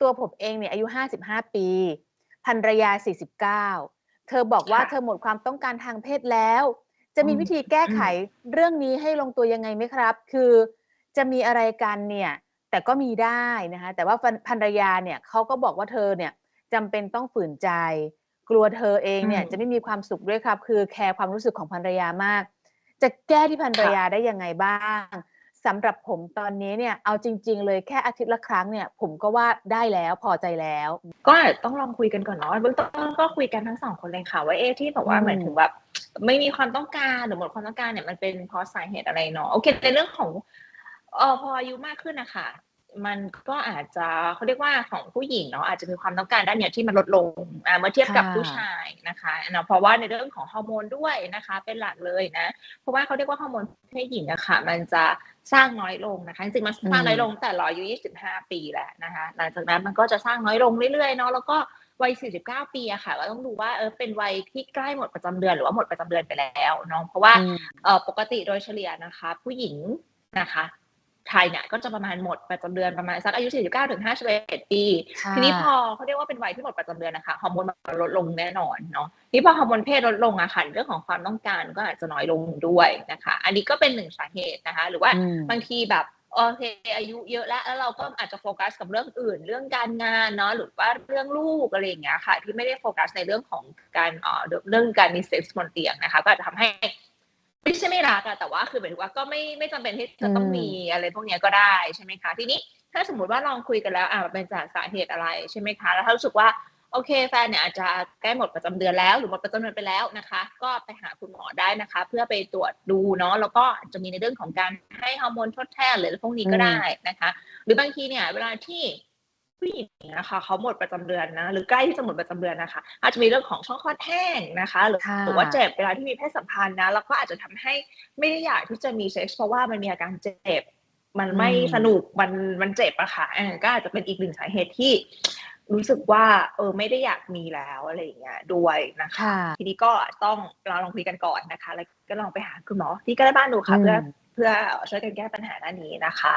ตัวผมเองเนี่ยอายุ 55 ปีภรรยา 49 เธอบอกว่าค่ะเธอหมดความต้องการทางเพศแล้ว จะมีอืมวิธีแก้ไขอืมเรื่องนี้ให้ลงตัวยังไงไหมครับ?คือจะมีอะไรกันเนี่ย แต่ก็มีได้นะคะ แต่ว่าฟันภรรยาเนี่ยเขาก็บอกว่าเธอเนี่ยจำเป็นต้องฝืนใจ กลัวเธอเองเนี่ยอืมจะไม่มีความสุขด้วยครับ คือแคร์ความรู้สึกของภรรยามาก จะแก้ที่ภรรค่ะยาได้ยังไงบ้าง? สำหรับผมตอนนี้เนี่ยเอาจริง ๆ เลยแค่อาทิตย์ละครั้งเนี่ย ผมก็ว่าได้แล้วพอใจแล้ว ก็อาจต้องลองคุยกันก่อนเนาะเบื้องต้นก็คุยกันทั้ง2คนเลยค่ะว่าเอ๊ะที่แบบอืว่าเหมือนถึงมแบบไม่มีความต้องการหรือหมดความต้องการเนี่ยมันเป็นเพราะสาเหตุอะไรเนาะโอเคในเรื่องของเอ่อพออายุมากขึ้นน่ะค่ะ มันก็อาจจะเขาเรียกว่าของผู้หญิงเนาะอาจจะมีความต้องการด้านเนี้ยที่มันลดลงอ่าเมื่อเทียบค่กับผู้ะชายนะคะเนาะเพราะว่าในเรื่องของฮอร์โมนด้วยนะคะ เป็นหลักเลยนะเพราะว่าเขาเรียกว่าฮอร์โมนเพศหญิงอะค่ะมันจะสร้างน้อยลงนะคะจริงๆมันอืสร้างน้อยลงมตั้งแต่เราอายุ25 ปีแล้วนะคะ หลังจากนั้นมันก็จะสร้างน้อยลงเรื่อยๆเนาะแล้วก็วัย 49 ปีอะค่ะ ก็ต้องดูว่า เออ เป็นวัยที่ใกล้หมดประจำเดือน หรือว่าหมดประจำเดือนไปแล้วเนาะ เพราะว่าอืมเอ่อปกติโดยเฉลี่ยนะคะ ผู้หญิงนะคะ ไทยเนี่ยก็จะประมาณหมดประจำเดือนประมาณสักอายุ 49-51 ปีค่ทีนี้พะอเขาเรียกว่าเป็นวัยที่หมดประจำเดือนน่ะค่ะฮอร์โมนมันลดลงแน่นอนเนาะทีนี้พอฮอร์โมนเพศลดลงอะค่ะเรื่องของความต้องการก็อาจจะน้อยลงด้วยนะคะ อันนี้ก็เป็น1สาเหตุนะคะ หรือว่าอืบางมทีแบบโอเคอายุเยอะแล้วแล้วเราก็อาจจะโฟกัสกับเรื่องอื่น เรื่องการงานเนาะหรือว่าเรื่องลูกอะไรอย่างเงี้ยค่ะ ที่ไม่ได้โฟกัสในเรื่องของการเอ่อเรื่องการมีเซ็กส์บนเตียงนะคะ ก็อาจจะทำให้ ไม่ใช่ไม่รักอะแต่ว่าคือหมายถึงว่าก็ไม่ไม่จำเป็นที่อืจะต้องมีมอะไรพวกเนี้ยก็ได้ใช่ไหมคะทีนี้ถ้าสมมุติว่าลองคุยกันแล้วอ่ามันเป็นจากสาเหตุอะไรใช่ไหมคะแล้วถ้ารู้สึกว่าโอเคแฟนเนี่ยอาจจะใกล้หมดประจำเดือนแล้วหรือหมดประจำเดือนไปแล้วนะคะ ก็ไปหาคุณหมอได้นะคะ เพื่อไปตรวจดูเนาะแล้วก็อาจจะมีในเรื่องของการให้ฮอร์โมนทดแทนหรืออะไรพวกนี้อืก็ได้มนะคะ หรือบางทีเนี่ยเวลาที่ ผู้หญิงอะค่ะเขาหมดประจำเดือนนะหรือใกล้ที่จะหมดประจำเดือนน่ะค่ะอาจจะมีเรื่องของช่องคลอดแห้งนะคะหรือค่หรือว่าะเจ็บเวลาที่มีเพศสัมพันธ์นะแล้วก็อาจจะทำให้ไม่ได้อยากที่จะมีเซ็กส์เพราะว่ามันมีอาการเจ็บ มันอืไม่สมนุกมันมันเจ็บอะค่ะเออก็อาจจะเป็นอีก1สาเหตุที่รู้สึกว่า เออไม่ได้อยากมีแล้วอะไรอย่างเงี้ยด้วยนะค่ะคะ ทีนี้ก็ต้องเราลองคุยกันก่อนนะคะ แล้วก็ลองไปหาคุณหมอที่ใกล้บ้านดูอืค่ะเพื่อมเพื่อช่วยกันแก้ปัญหาด้านนี้นะคะ